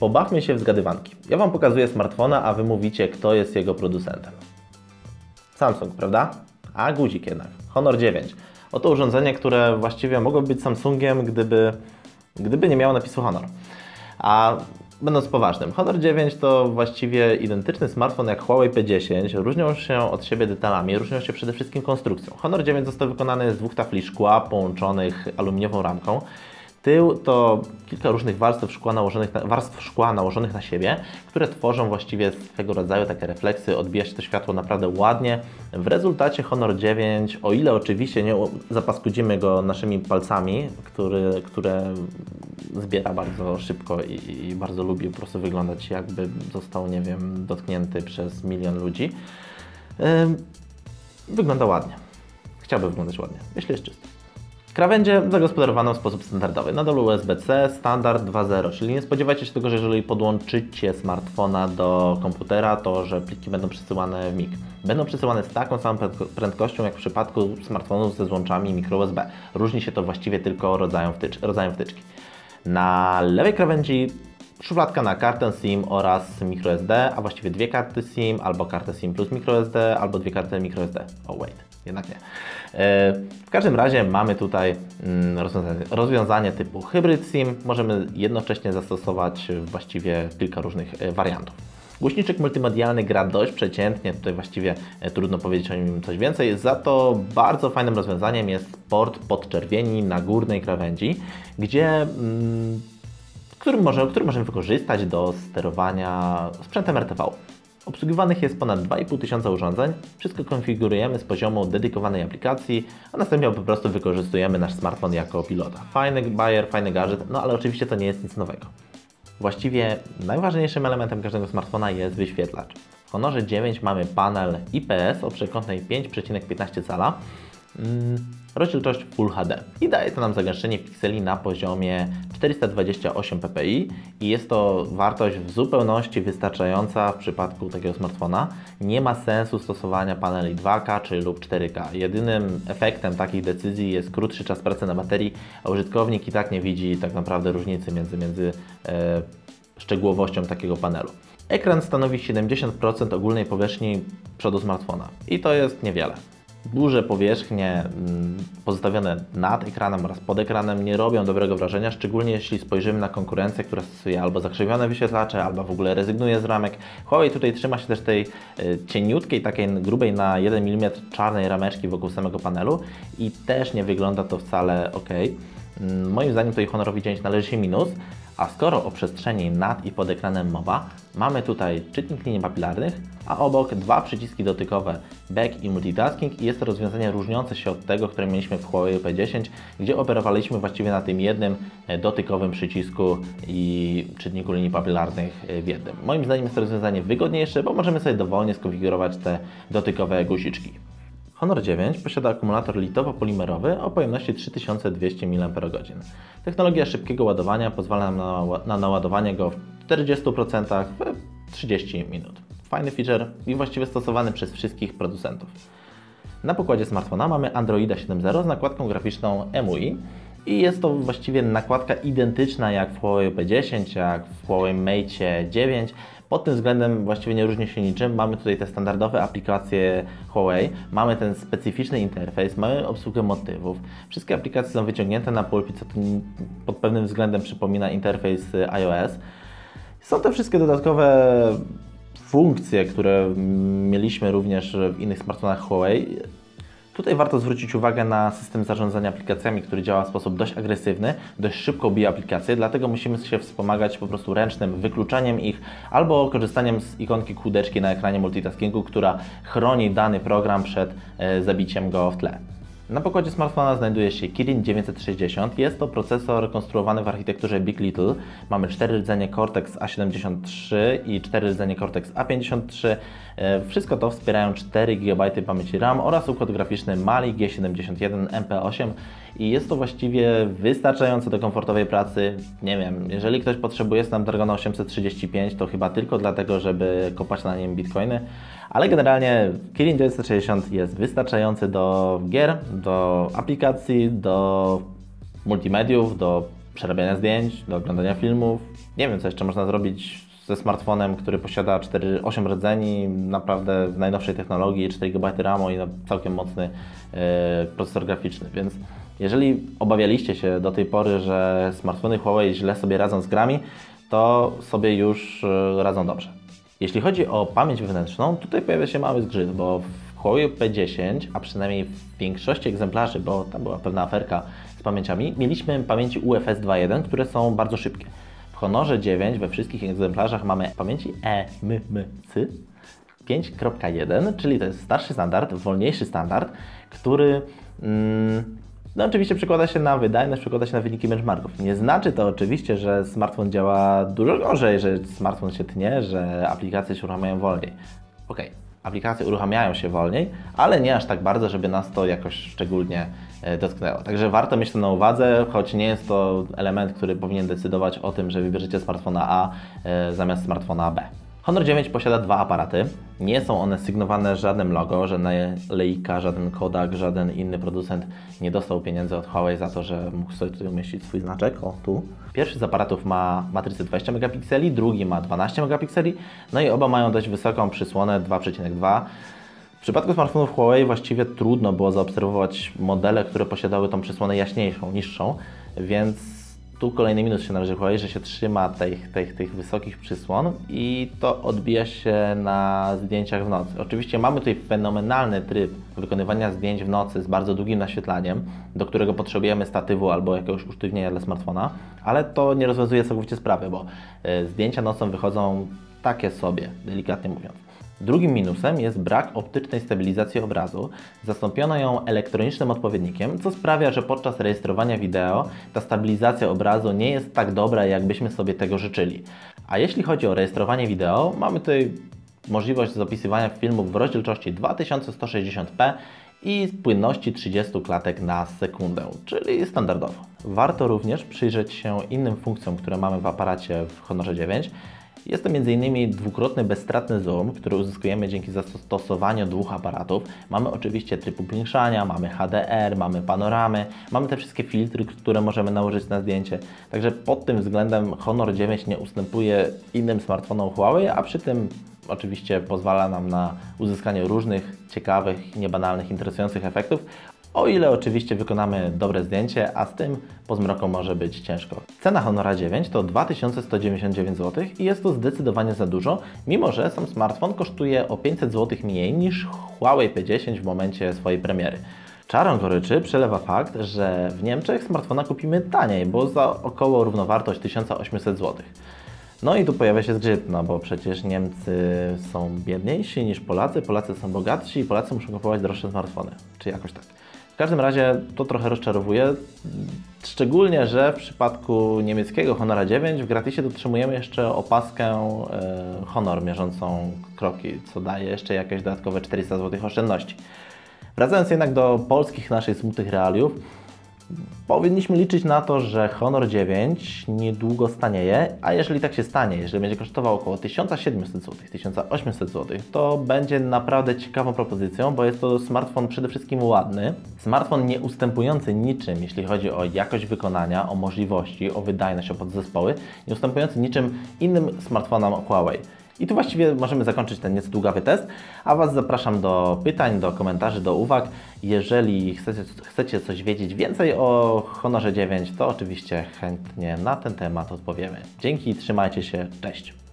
Pobawmy się w zgadywanki. Ja Wam pokazuję smartfona, a Wy mówicie, kto jest jego producentem. Samsung, prawda? A guzik jednak. Honor 9. Oto urządzenie, które właściwie mogłoby być Samsungiem, gdyby, gdyby nie miało napisu Honor. A będąc poważnym, Honor 9 to właściwie identyczny smartfon jak Huawei P10. Różnią się od siebie detalami, różnią się przede wszystkim konstrukcją. Honor 9 został wykonany z dwóch tafli szkła połączonych aluminiową ramką. Tył to kilka różnych warstw szkła, nałożonych na, warstw szkła nałożonych na siebie, które tworzą właściwie swego rodzaju takie refleksy, odbija się to światło naprawdę ładnie. W rezultacie Honor 9, o ile oczywiście nie zapaskudzimy go naszymi palcami, który, które zbiera bardzo szybko i, i bardzo lubi po prostu wyglądać jakby został, nie wiem, dotknięty przez milion ludzi, yy, wygląda ładnie. Chciałby wyglądać ładnie, jeśli jest czysty. Krawędzie zagospodarowano w sposób standardowy. Na dole USB-C, standard 2.0, czyli nie spodziewajcie się tego, że jeżeli podłączycie smartfona do komputera, to że pliki będą przesyłane w MIG. Będą przesyłane z taką samą prędkością jak w przypadku smartfonów ze złączami mikro USB. Różni się to właściwie tylko rodzajem, wtycz rodzajem wtyczki. Na lewej krawędzi szufladka na kartę SIM oraz microSD, a właściwie dwie karty SIM, albo kartę SIM plus microSD, albo dwie karty microSD. Oh wait, jednak nie. E, w każdym razie mamy tutaj mm, rozwiązanie, typu hybryd SIM. Możemy jednocześnie zastosować właściwie kilka różnych e, wariantów. Głośniczek multimedialny gra dość przeciętnie, tutaj właściwie e, trudno powiedzieć o nim coś więcej, za to bardzo fajnym rozwiązaniem jest port podczerwieni na górnej krawędzi, gdzie mm, który, może, który możemy wykorzystać do sterowania sprzętem RTV. Obsługiwanych jest ponad 2,5 tysiąca urządzeń. Wszystko konfigurujemy z poziomu dedykowanej aplikacji, a następnie po prostu wykorzystujemy nasz smartfon jako pilota. Fajny bajer, fajny gadżet, no ale oczywiście to nie jest nic nowego. Właściwie najważniejszym elementem każdego smartfona jest wyświetlacz. W Honorze 9 mamy panel IPS o przekątnej 5,15 cala, rozdzielczość Full HD i daje to nam zagęszczenie pikseli na poziomie 428 ppi i jest to wartość w zupełności wystarczająca w przypadku takiego smartfona. Nie ma sensu stosowania paneli 2K czy lub 4K. Jedynym efektem takich decyzji jest krótszy czas pracy na baterii, a użytkownik i tak nie widzi tak naprawdę różnicy między, między e, szczegółowością takiego panelu. Ekran stanowi 70% ogólnej powierzchni przodu smartfona i to jest niewiele. Duże powierzchnie mm, pozostawione nad ekranem oraz pod ekranem nie robią dobrego wrażenia, szczególnie jeśli spojrzymy na konkurencję, która stosuje albo zakrzywione wyświetlacze, albo w ogóle rezygnuje z ramek. Huawei tutaj trzyma się też tej e, cieniutkiej, takiej grubej na 1 mm czarnej rameczki wokół samego panelu i też nie wygląda to wcale ok. Mm, moim zdaniem tutaj Honorowi 9 należy się minus, a skoro o przestrzeni nad i pod ekranem mowa, mamy tutaj czytnik linii papilarnych, a obok dwa przyciski dotykowe Back i Multitasking i jest to rozwiązanie różniące się od tego, które mieliśmy w Huawei P10, gdzie operowaliśmy właściwie na tym jednym e, dotykowym przycisku i czytniku linii papilarnych e, w jednym. Moim zdaniem jest to rozwiązanie wygodniejsze, bo możemy sobie dowolnie skonfigurować te dotykowe guziczki. Honor 9 posiada akumulator litowo-polimerowy o pojemności 3200 mAh. Technologia szybkiego ładowania pozwala nam na naładowanie go w 40% w 30 minut. Fajny feature i właściwie stosowany przez wszystkich producentów. Na pokładzie smartfona mamy Androida 7.0 z nakładką graficzną MUI i jest to właściwie nakładka identyczna jak w Huawei P10, jak w Huawei Mate 9, pod tym względem właściwie nie różni się niczym. Mamy tutaj te standardowe aplikacje Huawei, mamy ten specyficzny interfejs, mamy obsługę motywów. Wszystkie aplikacje są wyciągnięte na pulpit, co pod pewnym względem przypomina interfejs iOS. Są te wszystkie dodatkowe funkcje, które mieliśmy również w innych smartfonach Huawei. Tutaj warto zwrócić uwagę na system zarządzania aplikacjami, który działa w sposób dość agresywny, dość szybko bije aplikacje, dlatego musimy się wspomagać po prostu ręcznym wykluczeniem ich albo korzystaniem z ikonki kółdeczki na ekranie multitaskingu, która chroni dany program przed e, zabiciem go w tle. Na pokładzie smartfona znajduje się Kirin 960. Jest to procesor konstruowany w architekturze Big Little. Mamy 4 rdzenie Cortex A73 i 4 rdzenie Cortex A53. E, wszystko to wspierają 4 GB pamięci RAM oraz układ graficzny Mali G71 MP8 i jest to właściwie wystarczające do komfortowej pracy. Nie wiem, jeżeli ktoś potrzebuje Snapdragon 835, to chyba tylko dlatego, żeby kopać na nim bitcoiny, ale generalnie Kirin 960 jest wystarczający do gier, do aplikacji, do multimediów, do przerabiania zdjęć, do oglądania filmów. Nie wiem, co jeszcze można zrobić ze smartfonem, który posiada 4, 8 rdzeni, naprawdę w najnowszej technologii, 4 GB RAMu i całkiem mocny e, procesor graficzny, więc jeżeli obawialiście się do tej pory, że smartfony Huawei źle sobie radzą z grami, to sobie już e, radzą dobrze. Jeśli chodzi o pamięć wewnętrzną, tutaj pojawia się mały zgrzyt, bo w Huawei P10, a przynajmniej w większości egzemplarzy, bo tam była pewna aferka z pamięciami, mieliśmy pamięci UFS 2.1, które są bardzo szybkie. W Honorze 9 we wszystkich egzemplarzach mamy pamięci eMMC 5.1, czyli to jest starszy standard, wolniejszy standard, który mm, no oczywiście przekłada się na wydajność, przekłada się na wyniki benchmarków. Nie znaczy to oczywiście, że smartfon działa dużo gorzej, że smartfon się tnie, że aplikacje się uruchamiają wolniej. Ok, aplikacje uruchamiają się wolniej, ale nie aż tak bardzo, żeby nas to jakoś szczególnie e, dotknęło. Także warto mieć to na uwadze, choć nie jest to element, który powinien decydować o tym, że wybierzecie smartfona A e, zamiast smartfona B. Honor 9 posiada dwa aparaty. Nie są one sygnowane żadnym logo, żadna Leica, żaden Kodak, żaden inny producent nie dostał pieniędzy od Huawei za to, że mógł sobie tutaj umieścić swój znaczek. O, tu. Pierwszy z aparatów ma matrycę 20 megapikseli, drugi ma 12 megapikseli, no i oba mają dość wysoką przysłonę 2,2. W przypadku smartfonów Huawei właściwie trudno było zaobserwować modele, które posiadały tą przysłonę jaśniejszą, niższą, więc tu kolejny minus się chwalić, że się trzyma tych, tych, tych wysokich przysłon i to odbija się na zdjęciach w nocy. Oczywiście mamy tutaj fenomenalny tryb wykonywania zdjęć w nocy z bardzo długim naświetlaniem, do którego potrzebujemy statywu albo jakiegoś usztywnienia dla smartfona, ale to nie rozwiązuje całkowicie sprawy, bo e, zdjęcia nocą wychodzą takie sobie, delikatnie mówiąc. Drugim minusem jest brak optycznej stabilizacji obrazu. Zastąpiono ją elektronicznym odpowiednikiem, co sprawia, że podczas rejestrowania wideo ta stabilizacja obrazu nie jest tak dobra, jakbyśmy sobie tego życzyli. A jeśli chodzi o rejestrowanie wideo, mamy tutaj możliwość zapisywania filmów w rozdzielczości 2160p i płynności 30 klatek na sekundę, czyli standardowo. Warto również przyjrzeć się innym funkcjom, które mamy w aparacie w Honorze 9. Jest to m.in. dwukrotny bezstratny zoom, który uzyskujemy dzięki zastosowaniu dwóch aparatów. Mamy oczywiście tryb upiększania, mamy HDR, mamy panoramy, mamy te wszystkie filtry, które możemy nałożyć na zdjęcie. Także pod tym względem Honor 9 nie ustępuje innym smartfonom Huawei, a przy tym oczywiście pozwala nam na uzyskanie różnych ciekawych, niebanalnych, interesujących efektów o ile oczywiście wykonamy dobre zdjęcie, a z tym po zmroku może być ciężko. Cena Honora 9 to 2199 zł i jest to zdecydowanie za dużo, mimo że sam smartfon kosztuje o 500 zł mniej niż Huawei P10 w momencie swojej premiery. Czarą goryczy przelewa fakt, że w Niemczech smartfona kupimy taniej, bo za około równowartość 1800 zł. No i tu pojawia się zgrzyt, no bo przecież Niemcy są biedniejsi niż Polacy, Polacy są bogatsi i Polacy muszą kupować droższe smartfony, czy jakoś tak. W każdym razie to trochę rozczarowuje, szczególnie, że w przypadku niemieckiego Honora 9 w gratisie dotrzymujemy jeszcze opaskę e, Honor mierzącą kroki, co daje jeszcze jakieś dodatkowe 400 zł oszczędności. Wracając jednak do polskich naszych smutnych realiów, Powinniśmy liczyć na to, że Honor 9 niedługo stanieje, a jeżeli tak się stanie, jeżeli będzie kosztował około 1700 zł, 1800 zł, to będzie naprawdę ciekawą propozycją, bo jest to smartfon przede wszystkim ładny, smartfon nie ustępujący niczym, jeśli chodzi o jakość wykonania, o możliwości, o wydajność, o podzespoły, nie ustępujący niczym innym smartfonom Huawei. I tu właściwie możemy zakończyć ten nieco długawy test, a Was zapraszam do pytań, do komentarzy, do uwag. Jeżeli chcecie, chcecie coś wiedzieć więcej o Honorze 9, to oczywiście chętnie na ten temat odpowiemy. Dzięki, trzymajcie się, cześć!